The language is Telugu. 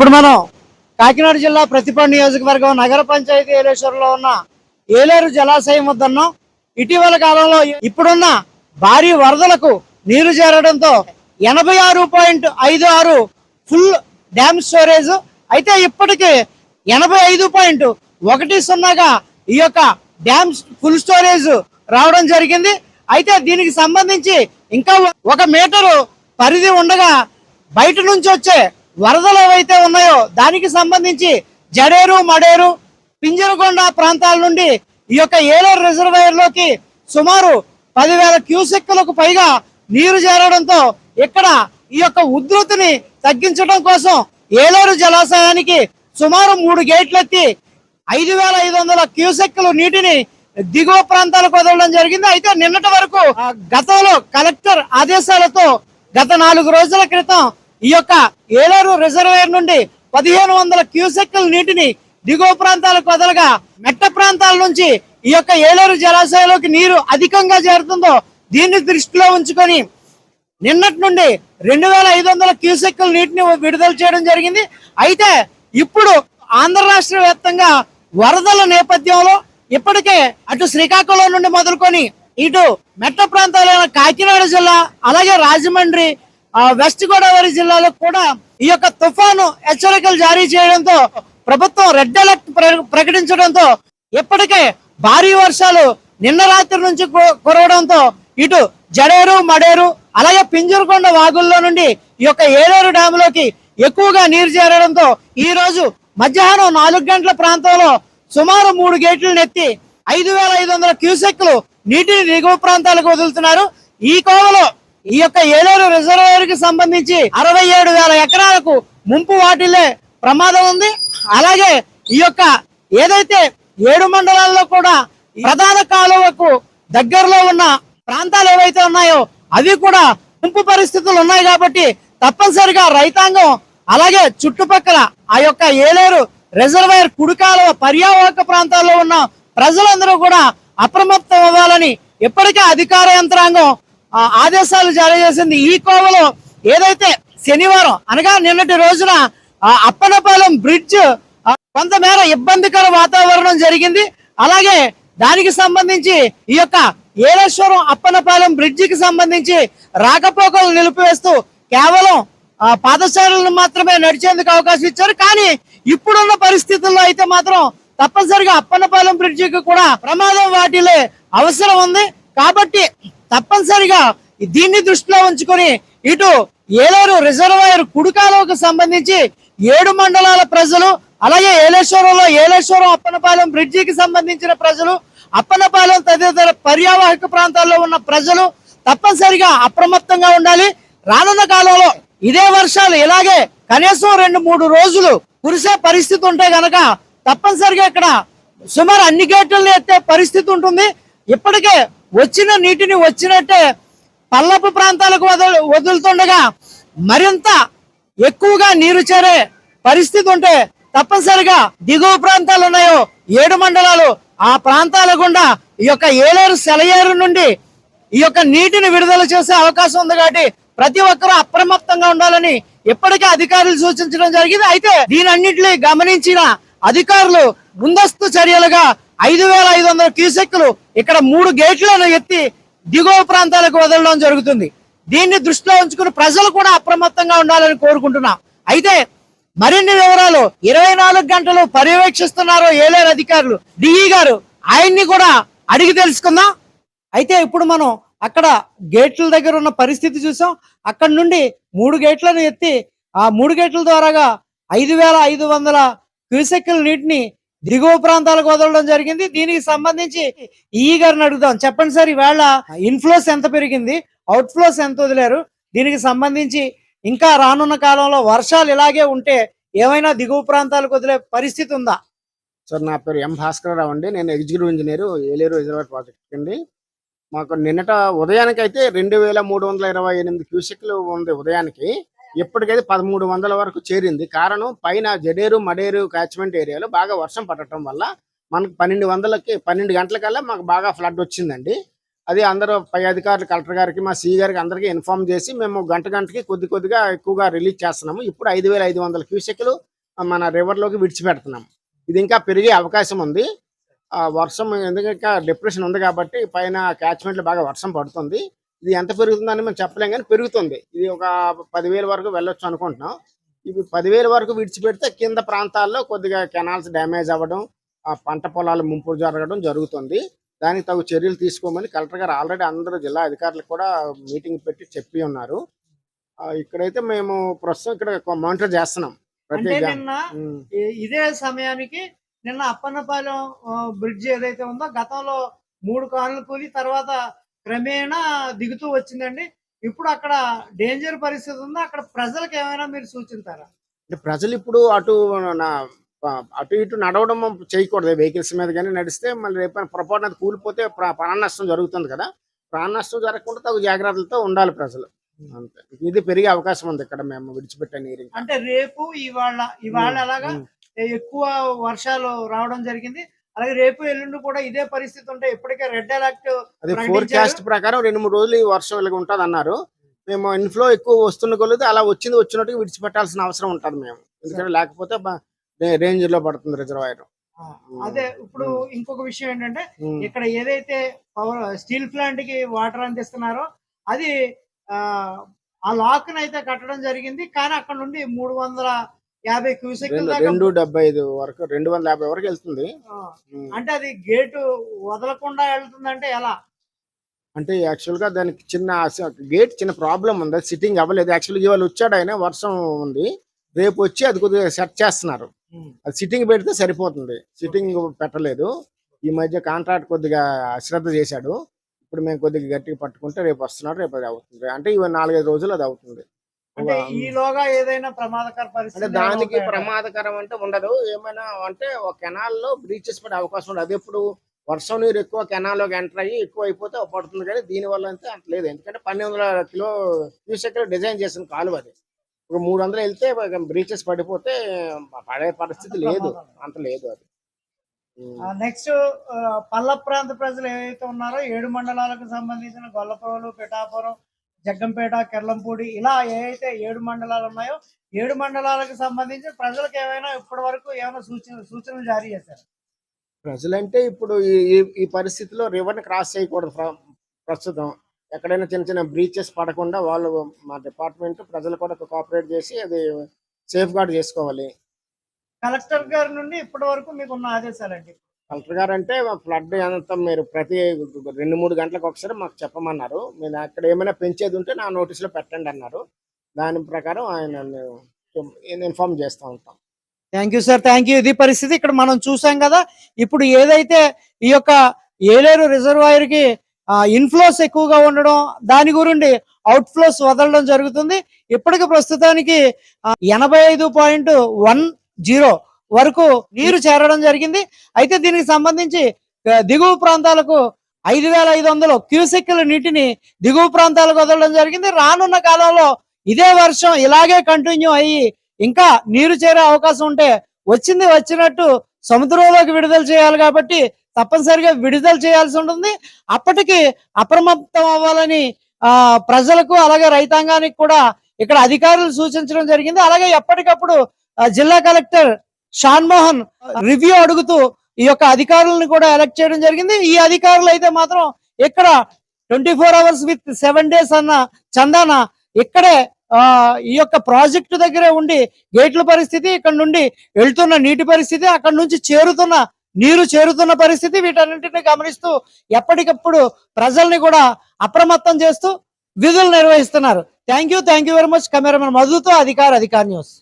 ఇప్పుడు మనం కాకినాడ జిల్లా ప్రతిపాడు నియోజకవర్గం నగర పంచాయతీ ఏలేశ్వరంలో ఉన్న ఏలేరు జలాశయం వద్ద ఇటీవల కాలంలో ఇప్పుడున్న భారీ వరదలకు నీరు చేరడంతో ఎనభై ఆరు పాయింట్ ఐదు ఆరు ఫుల్ డ్యామ్ స్టోరేజ్. అయితే ఇప్పటికీ ఎనభై ఐదు పాయింట్ ఒకటి సున్నాగా ఈ యొక్క డ్యామ్ ఫుల్ స్టోరేజ్ రావడం జరిగింది. అయితే దీనికి సంబంధించి ఇంకా ఒక మీటరు పరిధి ఉండగా బయట నుంచి వచ్చే వరదలు ఏవైతే ఉన్నాయో దానికి సంబంధించి జడేరు మడేరు పింజరకొండ ప్రాంతాల నుండి ఈ యొక్క ఏలూరు రిజర్వాయర్లోకి సుమారు పదివేల క్యూసెక్కులకు పైగా నీరు చేరడంతో ఇక్కడ ఈ యొక్క ఉధృతిని తగ్గించడం కోసం ఏలూరు జలాశయానికి సుమారు మూడు గేట్లెత్తి ఐదు వేల ఐదు వందల క్యూసెక్కులు నీటిని దిగువ ప్రాంతాలకు వదలడం జరిగింది. అయితే నిన్నటి వరకు గతంలో కలెక్టర్ ఆదేశాలతో గత నాలుగు రోజుల క్రితం ఈ యొక్క ఏలూరు రిజర్వేర్ నుండి పదిహేను వందల క్యూసెక్కుల నీటిని దిగువ ప్రాంతాలకు వదలగా మెట్ట ప్రాంతాల నుంచి ఈ యొక్క ఏలూరు జలాశయంలోకి నీరు అధికంగా చేరుతుందో దీన్ని దృష్టిలో ఉంచుకొని నిన్నటి నుండి రెండు వేల ఐదు వందల క్యూసెక్కుల నీటిని విడుదల చేయడం జరిగింది. అయితే ఇప్పుడు ఆంధ్ర రాష్ట్ర వ్యాప్తంగా వరదల నేపథ్యంలో ఇప్పటికే అటు శ్రీకాకుళం నుండి మొదలుకొని ఇటు మెట్ట ప్రాంతాలైన కాకినాడ జిల్లా అలాగే రాజమండ్రి వెస్ట్ గోదావరి జిల్లాలో కూడా ఈ యొక్క తుఫాను హెచ్చరికలు జారీ చేయడంతో ప్రభుత్వం రెడ్ అలర్ట్ ప్ర- ప్రకటించడంతో ఇప్పటికే భారీ వర్షాలు నిన్న రాత్రి నుంచి కురవడంతో ఇటు జడేరు మడేరు అలాగే పింజరకొండ వాగుల్లో నుండి ఈ యొక్క ఏలేరు డ్యాములోకి ఎక్కువగా నీరు చేరడంతో ఈ రోజు మధ్యాహ్నం నాలుగు గంటల ప్రాంతంలో సుమారు మూడు గేట్లు నెత్తి ఐదు వేల ఐదు వందల క్యూసెక్లు నీటిని దిగువ ప్రాంతాలకు వదులుతున్నారు. ఈ కోవలో ఈ యొక్క ఏలేరు రిజర్వేయర్కి సంబంధించి అరవై ఏడు వేల ఎకరాలకు ముంపు వాటిల్లే ప్రమాదం ఉంది. అలాగే ఈ యొక్క ఏదైతే ఏడు మండలాల్లో కూడా ప్రధాన కాలువకు దగ్గరలో ఉన్న ప్రాంతాలు ఏవైతే ఉన్నాయో అవి కూడా ముంపు పరిస్థితులు ఉన్నాయి కాబట్టి తప్పనిసరిగా రైతాంగం అలాగే చుట్టుపక్కల ఆ యొక్క ఏలేరు రిజర్వాయర్ కుడికాలువ పర్యావరక ప్రాంతాల్లో ఉన్న ప్రజలందరూ కూడా అప్రమత్తం అవ్వాలని ఇప్పటికే అధికార యంత్రాంగం ఆదేశాలు జారీ చేసింది ఈ కోవలో ఏదైతే శనివారం అనగా నిన్నటి రోజున ఆ అప్పనపాలెం బ్రిడ్జ్ కొంతమేర ఇబ్బందికర వాతావరణం జరిగింది. అలాగే దానికి సంబంధించి ఈ యొక్క ఏలేశ్వరం అప్పనపాలెం బ్రిడ్జికి సంబంధించి రాకపోకలు నిలిపివేస్తూ కేవలం ఆ, పాదచారులను మాత్రమే నడిచేందుకు అవకాశం ఇచ్చారు. కానీ ఇప్పుడున్న పరిస్థితుల్లో అయితే మాత్రం తప్పనిసరిగా అప్పన్నపాలెం బ్రిడ్జికి కూడా ప్రమాదం వాటిలే అవసరం ఉంది. కాబట్టి తప్పనిసరిగా దీన్ని దృష్టిలో ఉంచుకొని ఇటు ఏలేరు రిజర్వాయర్ కుడికాలకు సంబంధించి ఏడు మండలాల ప్రజలు అలాగే ఏలేశ్వరంలో ఏలేశ్వరం అప్పనపాలెం బ్రిడ్జికి సంబంధించిన ప్రజలు అప్పనపాలెం తదితర పర్యావాహక ప్రాంతాల్లో ఉన్న ప్రజలు తప్పనిసరిగా అప్రమత్తంగా ఉండాలి. రానున్న కాలంలో ఇదే వర్షాలు ఇలాగే కనీసం రెండు మూడు రోజులు కురిసే పరిస్థితి ఉంటే గనక తప్పనిసరిగా ఇక్కడ సుమారు అన్ని గేట్లను ఎత్తే పరిస్థితి ఉంటుంది. ఇప్పటికే వచ్చిన నీటిని వచ్చినట్టే పల్లపు ప్రాంతాలకు వదలు వదులుతుండగా మరింత ఎక్కువగా నీరు చేరే పరిస్థితి ఉంటే తప్పనిసరిగా దిగువ ప్రాంతాలు ఉన్నాయో ఏడు మండలాలు ఆ ప్రాంతాల గుండా ఈ యొక్క ఏలేరు సెలయేరు నుండి ఈ యొక్క నీటిని విడుదల చేసే అవకాశం ఉంది కాబట్టి ప్రతి ఒక్కరూ అప్రమత్తంగా ఉండాలని ఇప్పటికే అధికారులు సూచించడం జరిగింది. అయితే దీనన్నింటినీ గమనించిన అధికారులు ముందస్తు చర్యలుగా ఐదు వేల ఐదు వందల క్యూసెక్లు ఇక్కడ మూడు గేట్లను ఎత్తి దిగువ ప్రాంతాలకు వదలడం జరుగుతుంది. దీన్ని దృష్టిలో ఉంచుకుని ప్రజలు కూడా అప్రమత్తంగా ఉండాలని కోరుకుంటున్నాం. అయితే మరిన్ని వివరాలు ఇరవై నాలుగు గంటలు పర్యవేక్షిస్తున్నారు ఏలేరు అధికారులు. డిఈ గారు ఆయన్ని కూడా అడిగి తెలుసుకుందాం. అయితే ఇప్పుడు మనం అక్కడ గేట్ల దగ్గర ఉన్న పరిస్థితి చూసాం. అక్కడ నుండి మూడు గేట్లను ఎత్తి ఆ మూడు గేట్ల ద్వారాగా ఐదు వేల ఐదు వందల క్యూసెక్కుల నీటిని దిగువ ప్రాంతాలకు వదలడం జరిగింది. దీనికి సంబంధించి ఈ గారిని అడుగుదాం. చెప్పండి సార్ ఈవేళ ఇన్ఫ్లోస్ ఎంత పెరిగింది? అవుట్ఫ్లోస్ ఎంత వదిలేరు? దీనికి సంబంధించి ఇంకా రానున్న కాలంలో వర్షాలు ఇలాగే ఉంటే ఏమైనా దిగువ ప్రాంతాలకు వదిలే పరిస్థితి ఉందా? సార్ నా పేరు ఎం భాస్కర్ రావు అండి. నేను executive engineer Yeleru reservoir project అండి. మాకు నిన్నట ఉదయానికి అయితే రెండు వేల మూడు వందల ఇరవై ఎనిమిది క్యూసెక్లు ఉంది ఉదయానికి. ఇప్పటికైతే పదమూడు వందల వరకు చేరింది. కారణం పైన జడేరు మడేరు క్యాచ్మెంట్ ఏరియాలో బాగా వర్షం పడటం వల్ల మనకు పన్నెండు వందలకి పన్నెండు గంటలకల్లా మాకు బాగా ఫ్లడ్ వచ్చిందండి. అది అందరూ పై అధికారులు కలెక్టర్ గారికి మా సీ గారికి అందరికీ ఇన్ఫార్మ్ చేసి మేము గంట గంటకి కొద్ది కొద్దిగా ఎక్కువగా రిలీజ్ చేస్తున్నాము. ఇప్పుడు ఐదు వేల ఐదు వందల క్యూసెక్లు మన రివర్లోకి విడిచిపెడుతున్నాం. ఇది ఇంకా పెరిగే అవకాశం ఉంది. వర్షం ఎందుకంటే ఇంకా డిప్రెషన్ ఉంది కాబట్టి పైన క్యాచ్మెంట్లో బాగా వర్షం పడుతుంది. ఇది ఎంత పెరుగుతుందని మనం చెప్పలేం కానీ పెరుగుతుంది. ఇది ఒక పదివేల వరకు వెళ్ళొచ్చు అనుకుంటున్నాం. ఇవి పదివేల వరకు విడిచిపెడితే కింద ప్రాంతాల్లో కొద్దిగా కెనాల్స్ డ్యామేజ్ అవ్వడం ఆ పంట పొలాలు ముంపు జరగడం జరుగుతుంది. దానికి తగు చర్యలు తీసుకోమని కలెక్టర్ గారు ఆల్రెడీ అందరూ జిల్లా అధికారులకు కూడా మీటింగ్ పెట్టి చెప్పి ఉన్నారు. ఇక్కడైతే మేము ప్రస్తుతం ఇక్కడ మానిటర్ చేస్తున్నాం. ప్రతి ఇదే సమయానికి నిన్న అప్పన్నపాలెం బ్రిడ్జ్ ఏదైతే ఉందో గతంలో మూడు కార్లు కూలి తర్వాత క్రమేణా దిగుతూ వచ్చిందండి. ఇప్పుడు అక్కడ డేంజర్ పరిస్థితి ఉందో? అక్కడ ప్రజలకు ఏమైనా మీరు సూచిస్తారా అంటే ప్రజలు ఇప్పుడు అటు నా అటు ఇటు నడవడం చేయకూడదు. వెహికల్స్ మీద కానీ నడిస్తే మళ్ళీ రేపు పొరపాటున అది కూలిపోతే ప్ర- ప్రాణ నష్టం జరుగుతుంది కదా. ప్రాణ నష్టం జరగకుండా తగు జాగ్రత్తలతో ఉండాలి ప్రజలు. అంతే. ఇది పెరిగే అవకాశం ఉంది ఇక్కడ మేము విడిచిపెట్టే నీరు. అంటే రేపు ఇవాళ ఇవాళ అలాగా. ఎక్కువ వర్షాలు రావడం జరిగింది. అలాగే రేపు ఎల్లుండి కూడా ఇదే పరిస్థితి ఉంటే ఇప్పటికే రెడ్ అలర్ట్ అది. ఫోర్కాస్ట్ ప్రకారం రెండు మూడు రోజులు ఈ వర్షం ఇలాగ ఉంటుంది అన్నారు. మేము ఇన్ఫ్లో ఎక్కువ వస్తున్న కొలది అలా వచ్చింది వచ్చినట్టుగా విడిచిపెట్టాల్సిన అవసరం ఉంటుంది మేము. ఎందుకంటే లేకపోతే రేంజ్లో పడుతుంది రిజర్వాయర్ అదే ఇప్పుడు ఇంకొక విషయం ఏంటంటే ఇక్కడ ఏదైతే పవర్ స్టీల్ ప్లాంట్కి వాటర్ అందిస్తున్నారో అది ఆ, ఆ లాక్ అయితే కట్టడం జరిగింది. కానీ అక్కడ నుండి మూడు వందల యాభై క్యూసెక్ రెండు డెబ్బై ఐదు వరకు రెండు వందల యాభై వరకు వెళ్తుంది. అంటే అది గేటు వదలకుండా వెళ్తుందంటే ఎలా? అంటే యాక్చువల్గా దానికి చిన్న గేట్ చిన్న ప్రాబ్లం ఉంది సిట్టింగ్ అవ్వలేదు. యాక్చువల్గా ఇవాళ వచ్చాడు ఆయన వర్షం ఉంది. రేపు వచ్చి అది కొద్దిగా సెట్ చేస్తున్నారు. అది సిట్టింగ్ పెడితే సరిపోతుంది. సిట్టింగ్ పెట్టలేదు. ఈ మధ్య కాంట్రాక్ట్ కొద్దిగా అశ్రద్ధ చేశాడు. ఇప్పుడు మేము కొద్దిగా గట్టిగా పట్టుకుంటే రేపు వస్తున్నాడు రేపు అది అవుతుంది. అంటే ఇవి నాలుగైదు రోజులు అది అవుతుంది. అంటే ఈలోగా ఏదైనా ప్రమాదకర పరిస్థితి దానికి ప్రమాదకరం అంటే ఉండదు. ఏమైనా అంటే ఒక కెనాల్లో బ్రీచెస్ పడే అవకాశం ఉండదు. అది ఎప్పుడు వర్షం నీరు ఎక్కువ కెనాల్లోకి ఎంటర్ అయ్యి ఎక్కువ అయిపోతే పడుతుంది. కానీ దీని వల్ల అయితే అంత లేదు. ఎందుకంటే పన్నెండు వందల కిలో క్యూసెక్ డిజైన్ చేసిన కాలువ అది. ఒక మూడు వందలు వెళ్తే బ్రీచెస్ పడిపోతే పడే పరిస్థితి లేదు. అంత లేదు అది. నెక్స్ట్ పల్ల ప్రాంత ప్రజలు ఏవైతే ఉన్నారో ఏడు మండలాలకు సంబంధించిన గొల్లపురం పిఠాపురం జగ్గంపేట కెర్లంపూడి ఇలా ఏవైతే ఏడు మండలాలు ఉన్నాయో ఏడు మండలాలకు సంబంధించి ప్రజలకు ఏమైనా ఇప్పటి వరకు ఏమైనా సూచన సూచనలు జారీ చేశారు? ప్రజలంటే ఇప్పుడు ఈ- ఈ- పరిస్థితిలో రివర్ని క్రాస్ చేయకూడదు ప్ర- ప్రస్తుతం. ఎక్కడైనా చిన్న చిన్న బ్రీచెస్ పడకుండా వాళ్ళు మా డిపార్ట్మెంట్ ప్రజలు కూడా కోఆపరేట్ చేసి అది సేఫ్ గార్డ్ చేసుకోవాలి. కలెక్టర్ గారి నుండి ఇప్పటి వరకు మీకు ఉన్న ఆదేశాలండి కలెక్టర్ గారు అంటే ఫ్లడ్ అంతా మీరు ప్రతి రెండు మూడు గంటలకు ఒకసారి మాకు చెప్పమన్నారు. మీరు అక్కడ ఏమైనా పెంచేది ఉంటే నా నోటీసులో పెట్టండి అన్నారు. దాని ప్రకారం ఆయన ఇన్ఫార్మ్ చేస్తూ ఉంటాం. Thank you sir thank you. ఇది పరిస్థితి ఇక్కడ మనం చూసాం కదా. ఇప్పుడు ఏదైతే ఈ యొక్క ఏలేరు రిజర్వాయర్కి ఇన్ఫ్లోస్ ఎక్కువగా ఉండడం దాని గురించి అవుట్ఫ్లోస్ వదలడం జరుగుతుంది. ఇప్పటికి ప్రస్తుతానికి ఎనభై ఐదు పాయింట్ వన్ జీరో వరకు నీరు చేరడం జరిగింది. అయితే దీనికి సంబంధించి దిగువ ప్రాంతాలకు ఐదు వేల ఐదు వందలు క్యూసెక్కుల నీటిని దిగువ ప్రాంతాలకు వదలడం జరిగింది. రానున్న కాలంలో ఇదే వర్షం ఇలాగే కంటిన్యూ అయ్యి ఇంకా నీరు చేరే అవకాశం ఉంటే వచ్చింది వచ్చినట్టు సముద్రంలోకి విడుదల చేయాలి కాబట్టి తప్పనిసరిగా విడుదల చేయాల్సి ఉంటుంది. అప్పటికి అప్రమత్తం అవ్వాలని ఆ ప్రజలకు అలాగే రైతాంగానికి కూడా ఇక్కడ అధికారులు సూచించడం జరిగింది. అలాగే ఎప్పటికప్పుడు జిల్లా కలెక్టర్ షాన్మోహన్ రివ్యూ అడుగుతూ ఈ యొక్క అధికారులను కూడా ఎలక్ట్ చేయడం జరిగింది. ఈ అధికారులు అయితే మాత్రం ఇక్కడ twenty four hours with seven days అన్న చందాన ఇక్కడే ఈ యొక్క ప్రాజెక్టు దగ్గరే ఉండి గేట్ల పరిస్థితి ఇక్కడ నుండి వెళ్తున్న నీటి పరిస్థితి అక్కడ నుంచి చేరుతున్న నీరు చేరుతున్న పరిస్థితి వీటన్నింటిని గమనిస్తూ ఎప్పటికప్పుడు ప్రజల్ని కూడా అప్రమత్తం చేస్తూ విధులు నిర్వహిస్తున్నారు. Thank you thank you very much. Cameraman మధుతో అధికార అధికార్ న్యూస్.